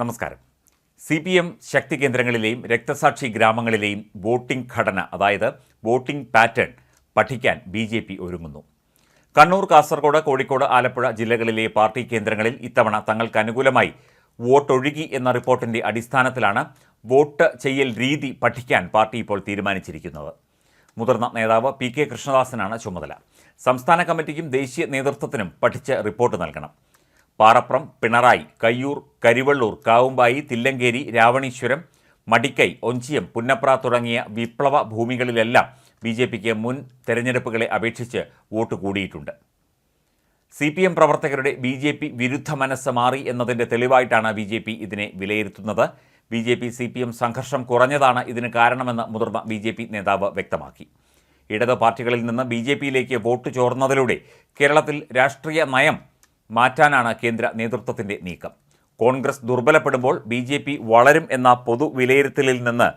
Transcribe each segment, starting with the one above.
നമസ്കാരം. C P M ശക്തി കേന്ദ്രങ്ങളിലെയും രക്തസാക്ഷി ഗ്രാമങ്ങളിലെയും വോട്ടിംഗ് ഘടന അതായത് വോട്ടിംഗ് പാറ്റേൺ പഠിക്കാൻ ബി ജെ പി ഒരുങ്ങുന്നു. കണ്ണൂർ കാസർഗോഡ് കോഴിക്കോട് ആലപ്പുഴ ജില്ലകളിലെ പാർട്ടി കേന്ദ്രങ്ങളിൽ ഇത്തവണ തങ്ങൾക്ക് അനുകൂലമായി വോട്ടൊഴുകി എന്ന റിപ്പോർട്ടിന്റെ അടിസ്ഥാനത്തിലാണ് വോട്ട് ചെയ്യൽ രീതി പഠിക്കാൻ പാർട്ടി ഇപ്പോൾ തീരുമാനിച്ചിരിക്കുന്നത്. മുതിർന്ന നേതാവ് പി കെ കൃഷ്ണദാസനാണ് ചുമതല. സംസ്ഥാന കമ്മിറ്റിക്കും ദേശീയ നേതൃത്വത്തിനും പഠിച്ച് റിപ്പോർട്ട് നൽകണം. പാറപ്രം പിണറായി കയ്യൂർ കരിവള്ളൂർ കാവുമ്പായി തില്ലങ്കേരി രാവണീശ്വരം മടിക്കൈ ഒഞ്ചിയം പുന്നപ്ര തുടങ്ങിയ വിപ്ലവ ഭൂമികളിലെല്ലാം ബി ജെ പിക്ക് മുൻ തെരഞ്ഞെടുപ്പുകളെ അപേക്ഷിച്ച് വോട്ട് കൂടിയിട്ടുണ്ട്. സി പി എം പ്രവർത്തകരുടെ ബി ജെ പി വിരുദ്ധ മനസ്സ് മാറി എന്നതിന്റെ തെളിവായിട്ടാണ് ബി ജെ പി ഇതിനെ വിലയിരുത്തുന്നത്. B J P C P M സംഘർഷം കുറഞ്ഞതാണ് ഇതിന് കാരണമെന്ന് മുതിർന്ന ബി ജെ പി നേതാവ് വ്യക്തമാക്കി. ഇടത് പാർട്ടികളിൽ നിന്ന് ബി ജെ പിയിലേക്ക് വോട്ട് ചോർന്നതിലൂടെ കേരളത്തിൽ രാഷ്ട്രീയ നയം മാറ്റാനാണ് കേന്ദ്ര നേതൃത്വത്തിന്റെ നീക്കം. കോൺഗ്രസ് ദുർബലപ്പെടുമ്പോൾ ബി ജെ പി വളരും എന്ന പൊതു വിലയിരുത്തലിൽ നിന്ന്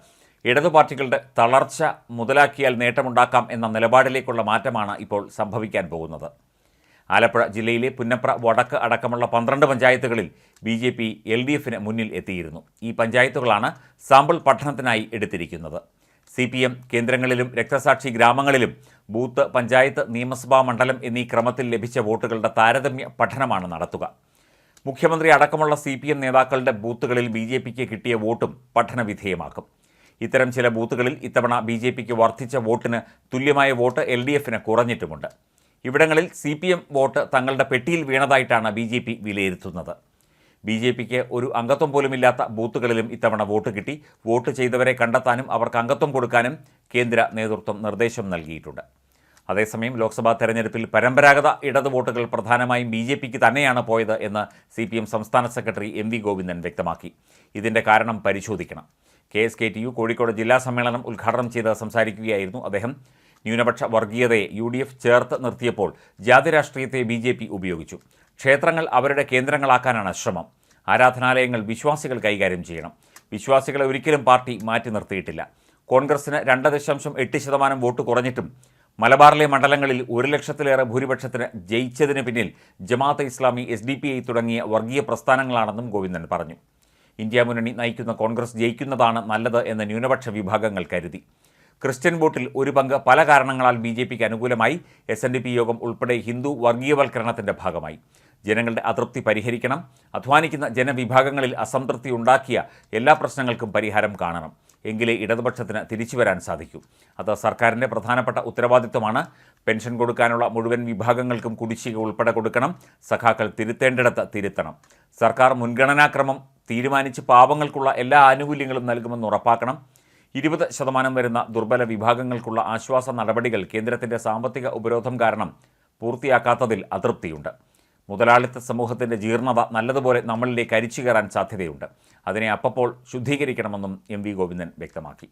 ഇടതു പാർട്ടികളുടെ തളർച്ച മുതലാക്കിയാൽ നേട്ടമുണ്ടാക്കാം എന്ന നിലപാടിലേക്കുള്ള മാറ്റമാണ് ഇപ്പോൾ സംഭവിക്കാൻ പോകുന്നത്. ആലപ്പുഴ ജില്ലയിലെ പുന്നപ്ര വടക്ക് അടക്കമുള്ള പന്ത്രണ്ട് പഞ്ചായത്തുകളിൽ B J P L D എഫിന് മുന്നിൽ എത്തിയിരുന്നു. ഈ പഞ്ചായത്തുകളാണ് സാമ്പിൾ പഠനത്തിനായി എടുത്തിരിക്കുന്നത്. സി പി എം കേന്ദ്രങ്ങളിലും രക്തസാക്ഷി ഗ്രാമങ്ങളിലും ബൂത്ത് പഞ്ചായത്ത് നിയമസഭാ മണ്ഡലം എന്നീ ക്രമത്തിൽ ലഭിച്ച വോട്ടുകളുടെ താരതമ്യ പഠനമാണ് നടത്തുക. മുഖ്യമന്ത്രി അടക്കമുള്ള സി പി എം നേതാക്കളുടെ ബൂത്തുകളിൽ ബി ജെ പിക്ക് കിട്ടിയ വോട്ടും പഠനവിധേയമാക്കും. ഇത്തരം ചില ബൂത്തുകളിൽ ഇത്തവണ ബി ജെ പിക്ക് വർദ്ധിച്ച വോട്ടിന് തുല്യമായ വോട്ട് എൽ ഡി എഫിന് കുറഞ്ഞിട്ടുമുണ്ട്. ഇവിടങ്ങളിൽ സി പി എം വോട്ട് തങ്ങളുടെ പെട്ടിയിൽ വീണതായിട്ടാണ് ബി ജെ പി വിലയിരുത്തുന്നത്. ബി ജെ പിക്ക് ഒരു അംഗത്വം പോലുമില്ലാത്ത ബൂത്തുകളിലും ഇത്തവണ വോട്ട് കിട്ടി. വോട്ട് ചെയ്തവരെ കണ്ടെത്താനും അവർക്ക് അംഗത്വം കൊടുക്കാനും കേന്ദ്ര നേതൃത്വം നിർദ്ദേശം നൽകിയിട്ടുണ്ട്. അതേസമയം ലോക്സഭാ തെരഞ്ഞെടുപ്പിൽ പരമ്പരാഗത ഇടത് വോട്ടുകൾ പ്രധാനമായും ബി ജെ പിക്ക് തന്നെയാണ് പോയത് എന്ന് സി പി എം സംസ്ഥാന സെക്രട്ടറി എം വി ഗോവിന്ദൻ വ്യക്തമാക്കി. ഇതിന്റെ കാരണം പരിശോധിക്കണം. K S K T U Kozhikode ജില്ലാ സമ്മേളനം ഉദ്ഘാടനം ചെയ്ത് സംസാരിക്കുകയായിരുന്നു അദ്ദേഹം. ന്യൂനപക്ഷ വർഗീയതയെ യു ഡി എഫ് ചേർത്ത് നിർത്തിയപ്പോൾ ജാതി രാഷ്ട്രീയത്തെ ബി ജെ പി ഉപയോഗിച്ചു. ക്ഷേത്രങ്ങൾ അവരുടെ കേന്ദ്രങ്ങളാക്കാനാണ് ശ്രമം. ആരാധനാലയങ്ങൾ വിശ്വാസികൾ കൈകാര്യം ചെയ്യണം. വിശ്വാസികളെ ഒരിക്കലും പാർട്ടി മാറ്റി നിർത്തിയിട്ടില്ല. കോൺഗ്രസിന് രണ്ട് ദശാംശം എട്ട് ശതമാനം വോട്ട് കുറഞ്ഞിട്ടും മലബാറിലെ മണ്ഡലങ്ങളിൽ ഒരു ലക്ഷത്തിലേറെ ഭൂരിപക്ഷത്തിന് ജയിച്ചതിന് പിന്നിൽ Jamaat Islami S D P I തുടങ്ങിയ വർഗീയ പ്രസ്ഥാനങ്ങളാണെന്നും ഗോവിന്ദൻ പറഞ്ഞു. ഇന്ത്യ മുന്നണി നയിക്കുന്ന കോൺഗ്രസ് ജയിക്കുന്നതാണ് നല്ലത് എന്ന് ന്യൂനപക്ഷ വിഭാഗങ്ങൾ കരുതി. ക്രിസ്ത്യൻ വോട്ടിൽ ഒരു പങ്ക് പല കാരണങ്ങളാൽ ബി ജെ പിക്ക് അനുകൂലമായി. എസ് എൻ ഡി പി യോഗം ഉൾപ്പെടെ ഹിന്ദു വർഗീയവൽക്കരണത്തിന്റെ ഭാഗമായി. ജനങ്ങളുടെ അതൃപ്തി പരിഹരിക്കണം. അധ്വാനിക്കുന്ന ജനവിഭാഗങ്ങളിൽ അസംതൃപ്തി ഉണ്ടാക്കിയ എല്ലാ പ്രശ്നങ്ങൾക്കും പരിഹാരം കാണണം. എങ്കിലേ ഇടതുപക്ഷത്തിന് തിരിച്ചു വരാൻ സാധിക്കൂ. അത് സർക്കാരിന്റെ പ്രധാനപ്പെട്ട ഉത്തരവാദിത്വമാണ്. പെൻഷൻ കൊടുക്കാനുള്ള മുഴുവൻ വിഭാഗങ്ങൾക്കും കുടിശ്ശിക ഉൾപ്പെടെ കൊടുക്കണം. സഖാക്കൾ തിരുത്തേണ്ടിടത്ത് തിരുത്തണം. സർക്കാർ മുൻഗണനാക്രമം തീരുമാനിച്ച് പാവങ്ങൾക്കുള്ള എല്ലാ ആനുകൂല്യങ്ങളും നൽകുമെന്ന് ഉറപ്പാക്കണം. ഇരുപത് ശതമാനം വരുന്ന ദുർബല വിഭാഗങ്ങൾക്കുള്ള ആശ്വാസ നടപടികൾ കേന്ദ്രത്തിന്റെ സാമ്പത്തിക ഉപരോധം കാരണം പൂർത്തിയാക്കാത്തതിൽ അതൃപ്തിയുണ്ട്. മുതലാളിത്ത സമൂഹത്തിന്റെ ജീർണത നല്ലതുപോലെ നമ്മളിലേക്ക് അരിച്ചു കയറാൻ സാധ്യതയുണ്ട്. അതിനെ അപ്പപ്പോൾ ശുദ്ധീകരിക്കണമെന്നും എം വി ഗോവിന്ദൻ വ്യക്തമാക്കി.